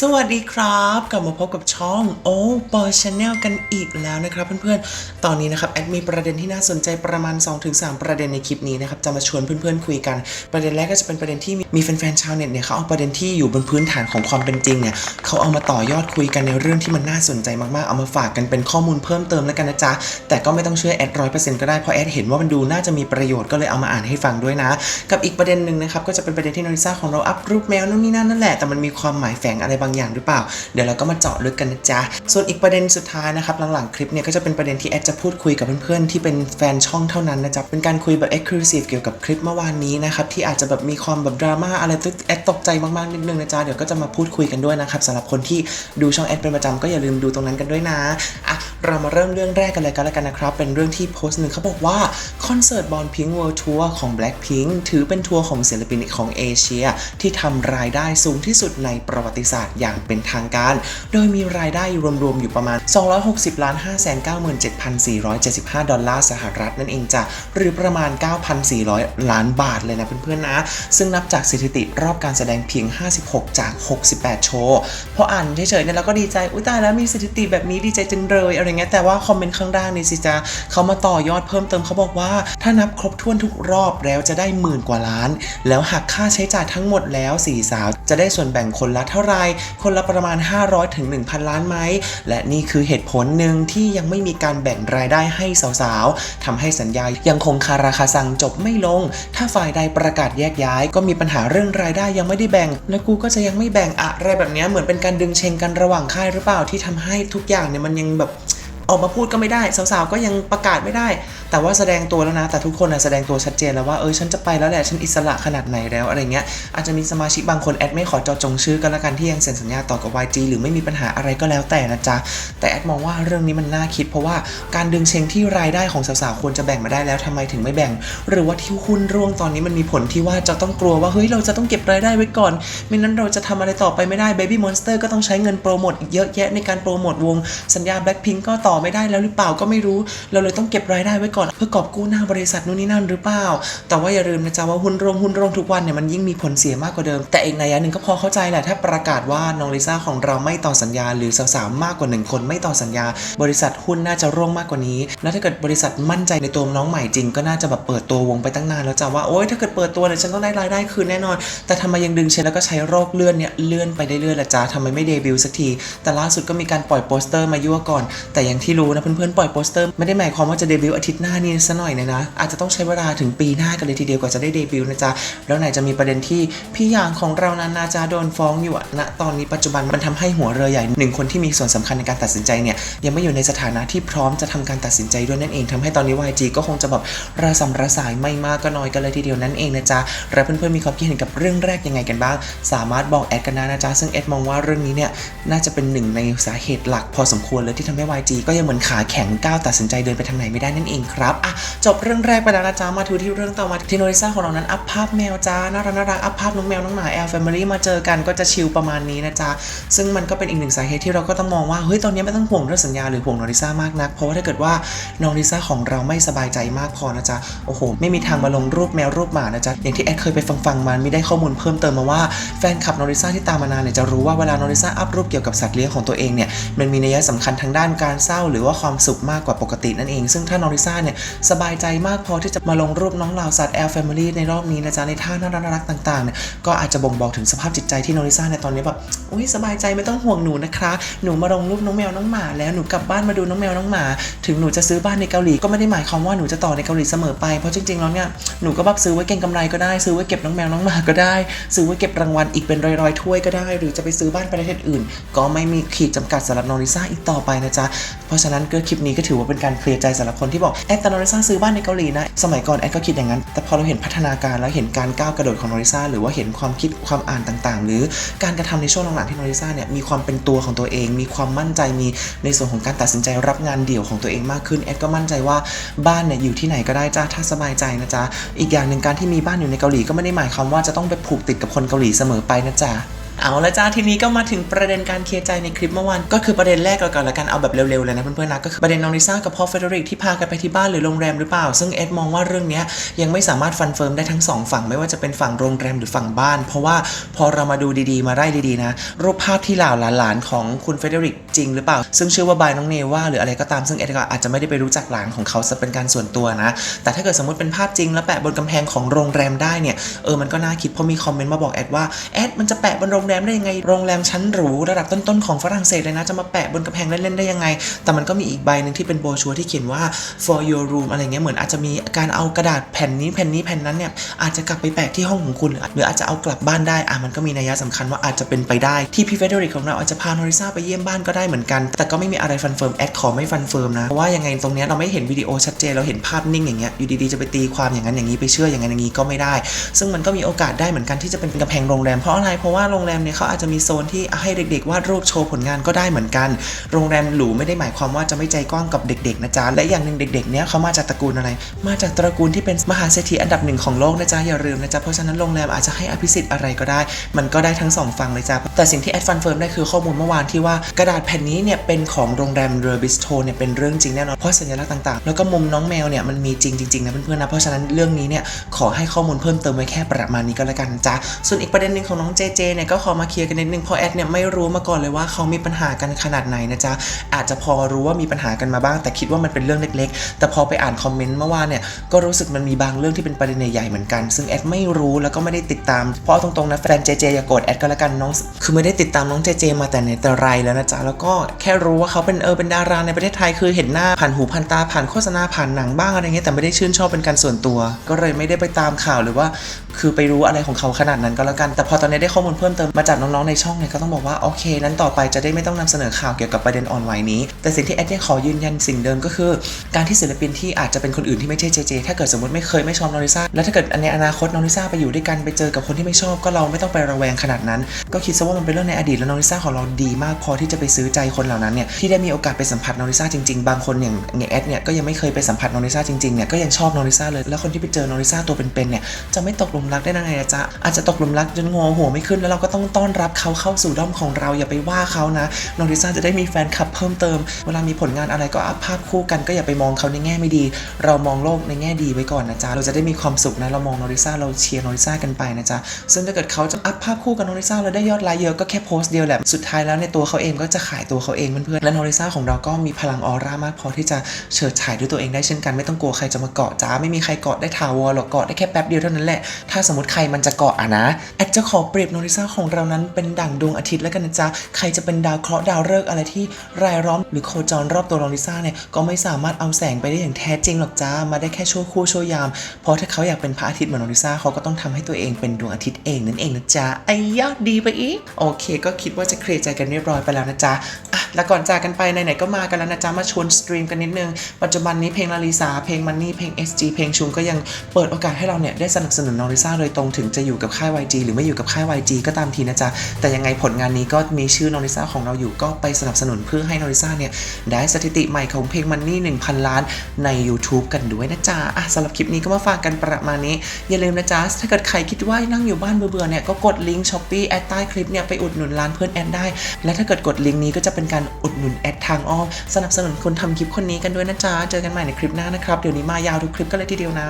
สวัสดีครับ กลับมาพบกับช่องโอปอชาแนลกันอีกแล้วนะครับเพื่อนๆ ตอนนี้นะครับแอดมีประเด็นที่น่าสนใจประมาณ 2-3 ประเด็นในคลิปนี้นะครับจะมาชวนเพื่อนๆคุยกัน ประเด็นแรกก็จะเป็นประเด็นที่มีมแฟนๆชาวเน็ตเนี่ยเขาเอาประเด็นที่อยู่บนพื้นฐานของความเป็นจริงเนี่ยเขาเอามาต่อยอดคุยกันในเรื่องที่มันน่าสนใจมากๆเอามาฝากกันเป็นข้อมูลเพิ่มเติมแล้วกันนะจ๊ะแต่ก็ไม่ต้องเชื่อแอดร้อยเปอร์เซ็นต์ก็ได้เพราะแอดเห็นว่ามันดูน่าจะมีประโยชน์ก็เลยเอามาอ่านให้ฟังด้วยนะ กับอีกประเด็นหนึ่งนะครับก็จะเป็นประเด็นที่นอริซาของเราอัพรูปแมวนู่นนี่นั่นนั่นแหละแต่มันมีความหมายแฝงอะไรบางอย่างหรือเปล่า เดี๋ยวเราก็มาเจาะลึกกันนะจ๊ะ ส่วนอีกประเด็นสุดท้ายนะครับ หลังๆ คลิปเนี่ยก็จะเป็นประเด็นที่แอดจะพูดคุยกับเพื่อนๆ ที่เป็นแฟนช่องเท่านั้นนะจ๊ะ เป็นการคุยแบบ exclusive เกี่ยวกับคลิปเมื่อวานนี้นะครับ ที่อาจจะแบบมีความแบบดราม่าอะไรตึ๊ดแอดตกใจมากๆนิดนึงนะจ๊ะ เดี๋ยวก็จะมาพูดคุยกันด้วยนะครับสำหรับคนที่ดูช่องแอดเป็นประจำก็อย่าลืมดูตรงนั้นกันด้วยนะอะเรามาเริ่มเรื่องแรกกันเลยกันแล้วกันนะครับ เป็นเรื่องที่โพสต์หนึ่งเขาบอกว่าคอนเสิร์ตบอลพิงเวิลด์ทัวร์ของ Blackpink ถือเป็นทัวร์ของศิลปินของเอเชีย ที่ทำรายได้สูงที่สุดในประวัติศาสตร์อย่างเป็นทางการ โดยมีรายได้รวมๆ อยู่ประมาณ 260ล้าน597,475 ดอลลาร์สหรัฐนั่นเองจ้ะ หรือประมาณ 9,400 ล้านบาทเลยนะเพื่อนๆนะ ซึ่งนับจากสถิติรอบการแสดงเพียง 56 จาก 68 โชว์พออ่านเฉยๆเนี่ยเราก็ดีใจ อุ้ยตายแล้วมีสถิติแบบนี้ดีใจจังเลยอะไรเงี้ยแต่ว่าคอมเมนต์ข้างล่างนี่สิจ้าเขามาต่อยอดเพิ่มเติมเขาบอกว่า ถ้านับครบถ้วนทุกรอบแล้วจะได้หมื่นกว่าล้าน แล้วหักค่าใช้จ่ายทั้งหมดแล้วสี่สาวจะได้ส่วนแบ่งคนละเท่าไรคนละประมาณ 500ถึง1,000 ล้านไหม และนี่คือเหตุผลหนึ่งที่ยังไม่มีการแบ่งรายได้ให้สาวๆทำให้สัญญายังคงคาราคาซังจบไม่ลง ถ้าฝ่ายใดประกาศแยกย้าย ก็มีปัญหาเรื่องรายได้ยังไม่ได้แบ่ง และกูก็จะยังไม่แบ่งอะไรแบบนี้เหมือนเป็นการดึงเชงกันระหว่างค่ายหรือเปล่าที่ทำให้ทุกอย่างเนี่ยมันยังแบบ ออกมาพูดก็ไม่ได้สาวๆก็ยังประกาศไม่ได้ แต่ว่าแสดงตัวแล้วนะ แต่ทุกคนนะแสดงตัวชัดเจนแล้วว่าเออฉันจะไปแล้วแหละฉันอิสระขนาดไหนแล้วอะไรเงี้ยอาจจะมีสมาชิกบางคนแอดไม่ขอจาะจงชื่อกันละกันที่ยังเซ็นสัญญาต่อกับ YG หรือไม่มีปัญหาอะไรก็แล้วแต่นะจ๊ะแต่แอดมองว่าเรื่องนี้มันน่าคิด เพราะว่าการดึงเชงที่รายได้ของสาวๆควรจะแบ่งมาได้แล้วทำไมถึงไม่แบ่ง หรือว่าที่หุ้นร่วงตอนนี้มันมีผลที่ว่าจะต้องกลัวว่าเฮ้ยเราจะต้องเก็บรายได้ไว้ก่อนไม่นั้นเราจะทำอะไรต่อไปไม่ได้ Baby Monster ก็ต้องใช้เงินโปรโมทอีกเยอะแยะในการโปรโมทวงสัญญา Blackpink ก็ต่อ่อไม่ได้แล้วหรือเปล่าก็ไม่รู้ เราเลยต้องเก็บรายได้ไว้ก่อน เพื่อกอบกู้หน้าบริษัทนู่นนี่นั่นหรือเปล่า แต่ว่าอย่าลืมนะจ๊ะว่าหุ้นรงหุ้นรงทุกวันเนี่ยมันยิ่งมีผลเสียมากกว่าเดิม แต่เอีกนัยยะหนึ่งก็พอเข้าใจแหละถ้าประกาศว่าน้องลิซ่าของเราไม่ต่อสัญญา หรือสาวๆมากกว่าหนึ่งคนไม่ต่อสัญญา บริษัทหุ้นน่าจะร่วงมากกว่านี้ แล้วถ้าเกิดบริษัทมั่นใจในตัวน้องใหม่จริงก็น่าจะแบบเปิดตัววงไปตั้งนานแล้วจ้ะว่าโอ๊ยถ้าเกิดเปิดตัวเนี่ยฉันต้องได้รายได้คืนแน่นอน แต่ทำไมยังดึงเชนแล้วก็ใช้โรคเลื่อนเนี่ยเลื่อนไปเรื่อยๆละจ้าทำไมไม่เดบิวต์สักที แต่ล่าสุดก็มีการปล่อยโปสเตอร์มายั่วก่อน แต่ย่างที่รู้นะเพื่อนๆปล่อยโปสเตอร์ไม่ได้หมายความว่าจะเดบิวต์อาทิตย์หน้านี่ซะหน่อยนะนะอาจจะต้องใช้เวลาถึงปีหน้ากันเลยทีเดียวกว่าจะได้เดบิวต์นะจ๊ะแล้วไหนจะมีประเด็นที่พี่ยางของเรานั้นนาจาโดนฟ้องอยู่อะณตอนนี้ปัจจุบันมันทำให้หัวเรือใหญ่หนึ่งคนที่มีส่วนสำคัญในการตัดสินใจเนี่ยยังไม่อยู่ในสถานะที่พร้อมจะทำการตัดสินใจด้วยนั่นเองทำให้ตอนนี้ YG ก็คงจะแบบระสำระสายไม่มากก็น้อยกันเลยทีเดียวนั่นเองนะจ๊ะแล้วเพื่อนๆมีความคิดเห็นกับเรื่องแรกยังไงกันบ้าง สามารถบอกแอดกันได้นะจ๊ะซึ่งแอดมองว่าเรื่องนี้เนี่ยน่าจะเป็นหนึ่งในสาเหตุหลักพอสมควรเลยที่ทำให้ YG ก็็ยังเหมือนขาแข็งก้าวตัดสินใจเดินไปทางไหนไม่ได้นั่นเองครับอะจบเรื่องแรกไปแล้วนะจ๊ะมาทูที่เรื่องต่อมาที่โนริซ่าของเรานั้นอัพภาพแมวจ้าน่ารักน่ารักอัพภาพน้องแมวน้องหมาแอลแฟมิลี่มาเจอกันก็จะชิลประมาณนี้นะจ๊ะซึ่งมันก็เป็นอีกหนึ่งสาเหตุที่เราก็ต้องมองว่าเฮ้ยตอนนี้ไม่ต้องห่วงเรื่องสัญญาหรือห่วงโนริซ่ามากนัก เพราะว่าถ้าเกิดว่าน้องลิซ่าของเราไม่สบายใจมากพอนะจ๊ะโอ้โหไม่มีทางมาลงรูปแมวรูปหมานะจ๊ะอย่างที่แอดเคยไปฟังฟังๆมามีได้ข้อมูลเพิ่มเติมมาว่าแฟนคลับโนริซ่าที่ตามมานานเนี่ยจะรู้ว่าเวลาโนริซ่าอัพรูปเกี่ยวกับสัตว์เลี้ยงของตัวเองเนี่ยมันมีนัยสำคัญทางด้านการเศร้าหรือว่าความสุขมากกว่าปกตินั่นเอง ซึ่งถ้านนริซ่าเนี่ยสบายใจมากพอที่จะมาลงรูปน้องเหล่าสัตว์แอลแฟมิลี่ในรอบนี้นะจ๊ะในท่าน่ารักๆต่างๆเนี่ยก็อาจจะบ่งบอกถึงสภาพจิตใจที่นอริซ่าในตอนนี้แบบ อุ้ยสบายใจไม่ต้องห่วงหนูนะคะ หนูมาลงรูปน้องแมวน้องหมา แล้วหนูกลับบ้านมาดูน้องแมวน้องหมา ถึงหนูจะซื้อบ้านในเกาหลีก็ไม่ได้หมายความว่าหนูจะต่อในเกาหลีเสมอไป เพราะจริงๆแล้วเนี่ยหนูก็แบบซื้อไว้เก็งกำไรก็ได้ซื้อไว้เก็บน้องแมวน้องหมาก็ได้ ซื้อไว้เก็บรางวัลอีกเป็นร้อยๆถ้วยก็ได้ หรือจะไปซื้อบ้านประเทศอื่น ก็ไม่มีขีดจำกัดสำหรับโนริซ่าอีกต่อไปนะจ๊ะเพราะฉะนั้นก็คลิปนี้ก็ถือว่าเป็นการเคลียร์ใจสำหรับคนที่บอกแอดต่โนริซ่าซื้อบ้านในเกาหลีนะสมัยก่อนแอดก็คิดอย่างนั้น แต่พอเราเห็นพัฒนาการแล้วเห็นการก้าวกระโดดของโนริซ่าหรือว่าเห็นความคิดความอ่านต่างๆ หรือการกระทำในช่วงหลังๆที่โนริซ่าเนี่ยมีความเป็นตัวของตัวเอง มีความมั่นใจมีในส่วนของการตัดสินใจรับงานเดี่ยวของตัวเองมากขึ้นแอดก็มั่นใจว่าบ้านเนี่ยอยู่ที่ไหนก็ได้จ้าถ้าสบายใจนะจ๊ะอีกอย่างหนึ่งการที่มีบ้านอยู่ในเกาหลีก็ไม่ได้หมายความว่าจะต้องไปผูกติดกับคนเกาหลีเสมอไปนะจ๊ะ เอาละจ้าทีนี้ก็มาถึงประเด็นการเคลียร์ใจในคลิปเมื่อวานก็คือประเด็นแรกก่อนๆแล้วกันเอาแบบเร็วๆเลยนะเพื่อนๆนะก็คือประเด็นน้องลิซ่ากับพ่อเฟเดริกที่พากันไปที่บ้านหรือโรงแรมหรือเปล่า ซึ่งเอ็ดมองว่าเรื่องนี้ยังไม่สามารถฟันเฟิร์มได้ทั้งสองฝั่งไม่ว่าจะเป็นฝั่งโรงแรมหรือฝั่งบ้าน เพราะว่าพอเรามาดูดีๆมาไล่ดีๆนะ รูปภาพที่เหล่าหลานๆของคุณเฟเดริกจริงหรือเปล่า ซึ่งชื่อว่าบายน้องเนว่าหรืออะไรก็ตามซึ่งเอ็ดก็อาจจะไม่ได้ไปรู้จักหลานของเขาซะเป็นการส่วนตัวนะ แต่ถ้าเกิดสมมติเป็นภาพจริงแล้วแปะบนกำแพงของโรงแรมได้เนี่ยเออมันก็น่าคิดเพราะมีคอมเมนต์มาบอกแอดว่าแอดมันจะแปะบนโรงงแรมได้ยังไง โรงแรมชั้นหรูระดับต้นๆของฝรั่งเศสเลยนะ จะมาแปะบนกำแพงเล่นๆได้ยังไง แต่มันก็มีอีกใบหนึ่งที่เป็นโบชัวร์ที่เขียนว่า for your room อะไรเงี้ย เหมือนอาจจะมีการเอากระดาษแผ่นนี้แผ่นนี้แผ่นนั้นเนี่ย อาจจะกลับไปแปะที่ห้องของคุณ หรืออาจจะเอากลับบ้านได้ อะมันก็มีนัยสำคัญว่าอาจจะเป็นไปได้ ที่พี่เฟเดริกของเราอาจจะพานอริซาไปเยี่ยมบ้านก็ได้เหมือนกัน แต่ก็ไม่มีอะไรฟันเฟิร์มแอดขอไม่ฟันเฟิร์มนะ เพราะว่ายังไงตรงเนี้ยเราไม่เห็นวิดีโอชัดเจนเราเห็นภาพนิ่งอย่างเงี้ย อยู่ดีๆจะไปตีความอย่างนั้นอย่างนี้ไปเชื่ออย่างนั้นอย่างนี้ก็ไม่ได้ ซึ่งมันก็มีโอกาสได้เหมือนกันที่จะเป็นกำแพงโรงแรมเพราะอะไรเพราะว่าโรงแรมเนี่ยเขาอาจจะมีโซนที่ให้เด็กๆวาดรูปโชว์ผลงานก็ได้เหมือนกัน โรงแรมหรูไม่ได้หมายความว่าจะไม่ใจกว้างกับเด็กๆนะจ๊ะ และอย่างหนึ่งเด็กๆเนี่ยเขามาจากตระกูลอะไร มาจากตระกูลที่เป็นมหาเศรษฐีอันดับหนึ่งของโลกนะจ๊ะอย่าลืมนะจ๊ะ เพราะฉะนั้นโรงแรมอาจจะให้อภิสิทธิ์อะไรก็ได้ มันก็ได้ทั้งสองฝั่งเลยจ้ะ แต่สิ่งที่แอดฟันเฟิร์มได้คือข้อมูลเมื่อวานที่ว่ากระดาษแผ่นนี้เนี่ยเป็นของโรงแรมเรือบิสโตเนี่ยเป็นเรื่องจริงแน่นอน เพราะสัญลักษณ์ต่างๆ แล้วก็มุมน้องแมวเนี่ยมันมีจริงจริงๆนะเพื่อนๆนะ เพราะฉะนั้นเรื่องนี้เนี่ยขอให้ข้อมูลเพิ่มเติมไว้แค่ประมาณนี้ก็แล้วกันจ้ะส่วนอีกประเด็นหนึ่งของน้องเจเจเนี่ยก็ขอมาเคลียร์กันนิดนึงเพราะแอดเนี่ยไม่รู้มาก่อนเลยว่าเขามีปัญหากันขนาดไหนนะจ๊ะอาจจะพอรู้ว่ามีปัญหากันมาบ้าง แต่คิดว่ามันเป็นเรื่องเล็ก ๆ แต่พอไปอ่านคอมเมนต์เมื่อวานเนี่ยก็รู้สึกมันมีบางเรื่องที่เป็นประเด็นใหญ่ๆเหมือนกัน ซึ่งแอดไม่รู้แล้วก็ไม่ได้ติดตามเพราะเอตรงๆนะแฟนเจเจอย่าโกรธแอดก็แล้วกันน้องคือไม่ได้ติดตามน้องเจเจมาแต่ในแต่ไรแล้วนะจ๊ะแล้วก็แค่รู้ว่าเขาเป็นเออเป็นดาราในประเทศไทยคือเห็นหน้าผ่านหูผ่านตาผ่านโฆษณาผ่านหนังบ้างอะไรเงี้ยแต่ไม่ได้ชื่นชอบเป็นการส่วนตัว ก็เลยไม่ได้ไปตามข่าวหรือว่า คือไปรู้อะไรของเขาขนาดนั้นก็แล้วกันแต่พอตอนนี้ได้ข้อมูลเพิ่มเติมมาจากน้องๆในช่องเนี่ยก็ต้องบอกว่าโอเค นั้นต่อไปจะได้ไม่ต้องนำเสนอข่าวเกี่ยวกับประเด็นอ่อนไหวนี้ แต่สิ่งที่แอดยังขอยืนยันสิ่งเดิมก็คือ การที่ศิลปินที่อาจจะเป็นคนอื่นที่ไม่ใช่เจเจถ้าเกิดสมมติไม่เคยไม่ชอบนองลิซ่าแล้วถ้าเกิดในอนาคตนองลิซ่าไปอยู่ด้วยกันไปเจอกับคนที่ไม่ชอบก็เราไม่ต้องไประแวงขนาดนั้น ก็คิดซะว่ามันเป็นเรื่องในอดีตแล้วนองลิซ่าของเราดีมากพอที่จะไปซื้อใจคนเหล่านั้นเนี่ยที่ได้มีโอกาสไปสัมผัสนองลิซ่าจริงๆ บางคนอย่างอย่างแอดเนี่ยก็ยังไม่เคยไปสัมผัสนองลิซาจริงๆเนี่ยก็ยังชอบนองลิซาเลยแล้วคนที่ไปเจอนองลิซาตัวเป็นๆเนี่ยจะไม่ตกหลุมรักได้ยังไงจ๊ะอาจจะตกหลุมรักจนงอหัวไม่ขึ้นแล้วเราก็ต้องต้อนรับเขาเข้าสู่ด้อมของเราอย่าไปว่าเขานะน้องลิซ่าจะได้มีแฟนคลับเพิ่มเติม เวลามีผลงานอะไรก็อัพภาพคู่กันก็อย่าไปมองเขาในแง่ไม่ดี เรามองโลกในแง่ดีไว้ก่อนนะจ๊ะเราจะได้มีความสุขนะเรามองน้องลิซ่าเราเชียร์น้องลิซ่ากันไปนะจ๊ะซึ่งถ้าเกิดเขาจะอัพภาพคู่กับน้องลิซ่าแล้วได้ยอดไลค์เยอะก็แค่โพสต์เดียวแหละสุดท้ายแล้วในตัวเขาเองก็จะขายตัวเขาเองเพื่อนๆและน้องลิซ่าของเราก็มีพลังออร่ามากพอที่จะเฉิดฉายด้วยตัวเองได้เช่นกันไม่ต้องกลัวใครจะมาเกาะจ้าไม่มีใครเกาะได้ถาวรหรอกเกาะได้แค่แป๊บเดียวเท่านั้นแหละถ้าสมมติใครมันจะเกาะอะนะแอดจะขอเปรียบน้องลิซ่าของเรานั้นเป็นดั่งดวงอาทิตย์แล้วกันนะจ๊ะ ใครจะเป็นดาวเคราะห์ดาวฤกษ์อะไรที่รายล้อมหรือโคจรรอบตัวน้องลิซ่าเนี่ยก็ไม่สามารถเอาแสงไปได้อย่างแท้จริงหรอกจ้ามาได้แค่ชั่วครู่ชั่วยาม เพราะถ้าเขาอยากเป็นพระอาทิตย์เหมือนน้องลิซ่าเขาก็ต้องทำให้ตัวเองเป็นดวงอาทิตย์เองนั่นเองนะจ๊ะไอ้ยอดดีไปอีกโอเค ก็คิดว่าจะเคลียร์ใจกันเรียบร้อยไปแล้วนะจ๊ะอะแล้วก่อนจากกันไปไหนๆก็มากันแล้วนะจ๊ะมาชวนสตรีมกันนิดนึงปัจจุบันนี้เพลงลาลิสาเพลงมันนี่เพลง SG เพลงชุงก็ยังเปิดโอกาสให้เราเนี่ยได้สนับสนุนน้องลิซ่าโดยตรงถึงจะอยู่กับค่าย YG หรือไม่อยู่กับค่าย YG ก็ตามทีนะจ๊ะ แต่ยังไงผลงานนี้ก็มีชื่อน้องลิซ่าของเราอยู่ก็ไปสนับสนุนเพื่อให้น้องลิซ่าเนี่ยได้สถิติใหม่ของเพลงมันนี่1,000 ล้านใน YouTube กันด้วยนะจ๊ะอะสำหรับคลิปนี้ก็มาฝากกันประมาณนี้ อย่าลืมนะจ๊ะ ถ้าเกิดใครคิดว่านั่งอยู่บ้านเบื่อๆเนี่ยก็กดลิงก์ช้อปปี้แอดใต้คลิปเนี่ยไปอุดหนุนร้านเพื่อนแอดได้ และถ้าเกิดกดลิงก์นี้ก็จะเป็นการอุดหนุนแอดทางอ้อมสนับสนุนคนทำคลิปคนนี้กันด้วยนะจ๊ะ เจอกันใหม่ในคลิปหน้านะครับ เดี๋ยวนี้มายาวทุกคลิปกันเลยทีเดียวนะ